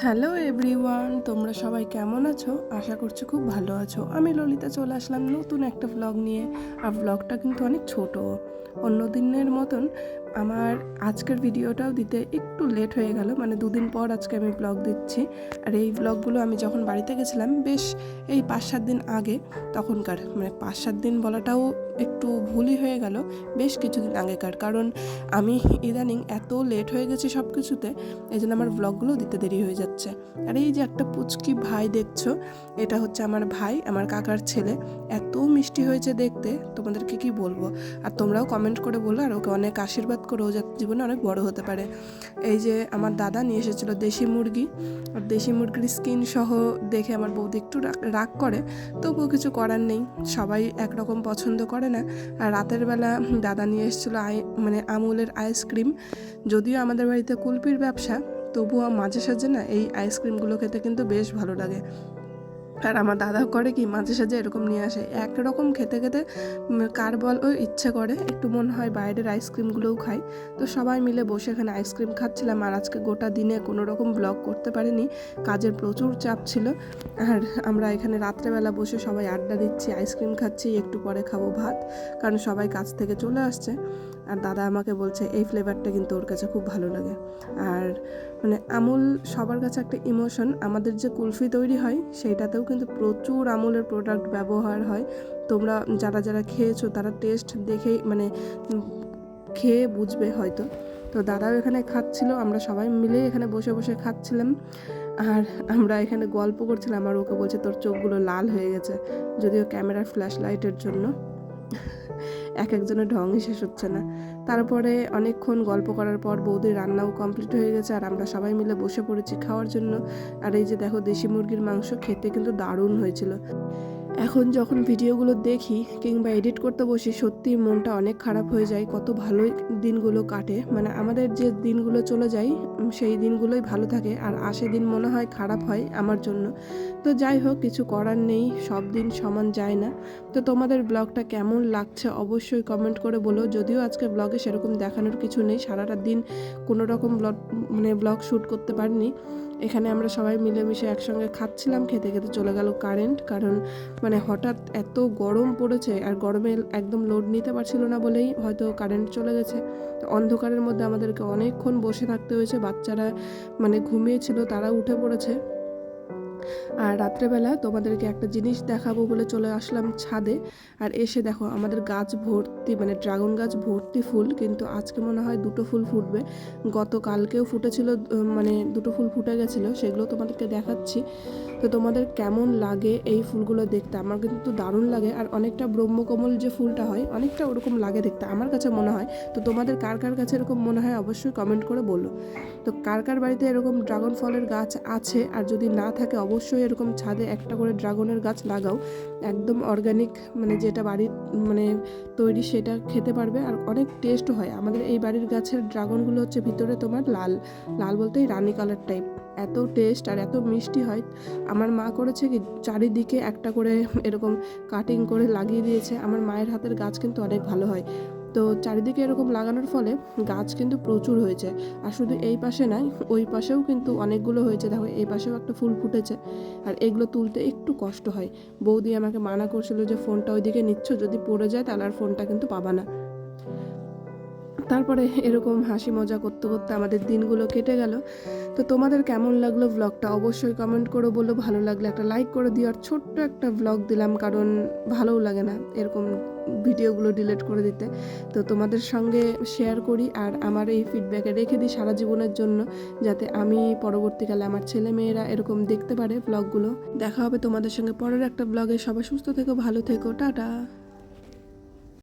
Hello everyone, তোমরা সবাই কেমন আছো? আশা করছি খুব ভালো আছো। আমি ললিতা চলে আসলাম নতুন একটা ভ্লগ নিয়ে। আর ভ্লগটা কিন্তু অনেক ছোট। অন্য দিনের মতন আমার আজকের ভিডিওটাও দিতে একটু লেট হয়ে গেল। মানে দুদিন পর আজকে আমি ব্লগ দিচ্ছি। আর এই ব্লগগুলো আমি যখন বাড়িতে গেছিলাম, বেশ এই পাঁচ সাত দিন আগে তখনকার মানে পাঁচ সাত দিন বলাটাও একটু ভুলই হয়ে গেল, বেশ কিছুদিন আগেকার। কারণ আমি ইদানিং এত লেট হয়ে গেছি সব কিছুতে এই জন্য আমার ব্লগগুলো দিতে দেরি হয়ে যাচ্ছে। আর এই যে একটা পুচকি ভাই দেখছ, এটা হচ্ছে আমার ভাই, আমার কাকার ছেলে। এত মিষ্টি হয়েছে দেখতে, তোমাদেরকে কি বলব? আর তোমরাও কমেন্ট করে বলো, আর ওকে অনেক আশীর্বাদ যাতে জীবনে অনেক বড় হতে পারে। এই যে আমার দাদা নিয়ে এসেছিল দেশি মুরগি। আর দেশি মুরগির স্কিন সহ দেখে আমার বৌদি একটু রাগ করে। তবুও কিছু করার নেই। সবাই একরকম পছন্দ করে না। আর রাতের বেলা দাদা নিয়ে এসেছিল আই মানে আমুলের আইসক্রিম যদিও আমাদের বাড়িতে কুলপির ব্যবসা, তবুও মাঝে সাঝে না এই আইসক্রিমগুলো খেতে কিন্তু বেশ ভালো লাগে। আর আমার দাদা করে কি মাঝে সাঝে এরকম নিয়ে আসে। একরকম খেতে খেতে কার বল ও ইচ্ছে করে, একটু মনে হয় বাইরের আইসক্রিমগুলোও খাই। তো সবাই মিলে বসে এখানে আইসক্রিম খাচ্ছিলাম আর আজকে গোটা দিনে কোনো রকম ব্লগ করতে পারিনি। কাজের প্রচুর চাপ ছিল আর আমরা এখানে রাত্রেবেলা বসে সবাই আড্ডা দিচ্ছি, আইসক্রিম খাচ্ছি, একটু পরে খাব ভাত, কারণ সবাই কাজ থেকে চলে আসছে। আর দাদা আমাকে বলছে, এই ফ্লেভারটা কিন্তু ওর কাছে খুব ভালো লাগে। আর মানে আমুল সবার কাছে একটা ইমোশন আমাদের যে কুলফি তৈরি হয়, সেইটাতেও কিন্তু প্রচুর আমুলের প্রোডাক্ট ব্যবহার হয়। তোমরা যারা যারা খেয়েছো, তারা টেস্ট দেখেই মানে খেয়ে বুঝবে হয়তো। তো দাদাও এখানে খাচ্ছিল, আমরা সবাই মিলে এখানে বসে বসে খাচ্ছিলাম। আর আমরা এখানে গল্প করছিলাম, আর ওকে বলছে, তোর চোখগুলো লাল হয়ে গেছে, যদিও ক্যামেরার ফ্ল্যাশ লাইটের জন্য। এক একজনের ঢংই শেষ হচ্ছে না। তারপরে অনেকক্ষণ গল্প করার পর বৌদির রান্নাও কমপ্লিট হয়ে গেছে আর আমরা সবাই মিলে বসে পড়েছি খাওয়ার জন্য। আর এই যে দেখো দেশি মুরগির মাংস খেতে কিন্তু দারুণ হয়েছিল। এখন যখন ভিডিওগুলো দেখি কিংবা এডিট করতে বসি সত্যি মনটা অনেক খারাপ হয়ে যায়। কত ভালো দিনগুলো কাটে। মানে আমাদের যে দিনগুলো চলে যায় সেই দিনগুলোই ভালো থাকে। আর আসে দিন মনে হয় খারাপ হয় আমার জন্য। তো যাই হোক, কিছু করার নেই। সব দিন সমান যায় না। তো তোমাদের ব্লগটা কেমন লাগছে অবশ্যই কমেন্ট করে বলো। যদিও আজকে ব্লগে সেরকম দেখানোর কিছু নেই। সারাটা দিন কোনো রকম ব্লগ মানে ব্লগ শ্যুট করতে পারিনি। এখানে আমরা সবাই মিলেমিশে একসঙ্গে খাচ্ছিলাম। খেতে খেতে চলে গেল কারেন্ট কারণ মানে হঠাৎ এত গরম পড়েছে আর গরমে একদম লোড নিতে পারছিল না বলেই হয়তো কারেন্ট চলে গেছে। তো অন্ধকারের মধ্যে আমাদেরকে অনেকক্ষণ বসে থাকতে হয়েছে, বাচ্চারা মানে ঘুমিয়েছিল, তারা উঠে পড়েছে। আর রাত্রেবেলা তোমাদেরকে একটা জিনিস দেখাবো বলে চলে আসলাম ছাদে। আর এসে দেখো আমাদের গাছ ভর্তি মানে ড্রাগন গাছ ভর্তি ফুল, কিন্তু আজকে মনে হয় দুটো ফুল ফুটবে। গতকালকেও ফুটেছিল মানে দুটো ফুল ফুটে গেছিল, সেগুলো তোমাদেরকে দেখাচ্ছি। তো তোমাদের কেমন লাগে এই ফুলগুলো দেখতে? আমার কিন্তু দারুণ লাগে। আর অনেকটা ব্রহ্মকমল যে ফুলটা হয়, অনেকটা ওরকম লাগে দেখতে, আমার কাছে মনে হয়। তো তোমাদের কার কার কাছে এরকম মনে হয় অবশ্যই কমেন্ট করে বলো। তো কার কার বাড়িতে এরকম ড্রাগন ফলের গাছ আছে? আর যদি না থাকে, অবশ্যই এরকম ছাদে একটা করে ড্রাগনের গাছ লাগাও। একদম অর্গানিক মানে যেটা বাড়ির মানে তৈরি সেটা খেতে পারবে। আর অনেক টেস্টও হয়। আমাদের এই বাড়ির গাছের ড্রাগনগুলো হচ্ছে ভিতরে তোমার লাল। লাল বলতেই রানী কালার টাইপ এত টেস্ট আর এত মিষ্টি হয়। আমার মা করেছে কি, চারিদিকে একটা করে এরকম কাটিং করে লাগিয়ে দিয়েছে। আমার মায়ের হাতের গাছ কিন্তু অনেক ভালো হয়। তো চারিদিকে এরকম লাগানোর ফলে গাছ কিন্তু প্রচুর হয়েছে। আর শুধু এই পাশে নয়, ওই পাশেও কিন্তু অনেকগুলো হয়েছে। দেখো, এই পাশেও একটা ফুল ফুটেছে। আর এগুলো তুলতে একটু কষ্ট হয়। বৌদি আমাকে মানা করছিল যে, ফোনটা ওইদিকে নিচ্ছ, যদি পড়ে যায় তাহলে আর ফোনটা কিন্তু পাবা না। তারপরে এরকম হাসি মজা করতে করতে আমাদের দিনগুলো কেটে গেল। তো তোমাদের কেমন লাগল ব্লগটা অবশ্যই কমেন্ট করে বলো। ভালো লাগলে একটা লাইক করে দিও। আর ছোট্ট একটা ব্লগ দিলাম কারণ ভালোও লাগে না এরকম ভিডিওগুলো ডিলিট করে দিতে। তো তোমাদের সঙ্গে শেয়ার করি আর আমার এই ফিডব্যাকে রেখে দিই সারা জীবনের জন্য যাতে আমি পরবর্তীকালে আমার ছেলে মেয়েরা এরকম দেখতে পারে ব্লগগুলো দেখা হবে তোমাদের সঙ্গে পরের একটা ব্লগে সবাই সুস্থ থেকো, ভালো থেকো। টাটা।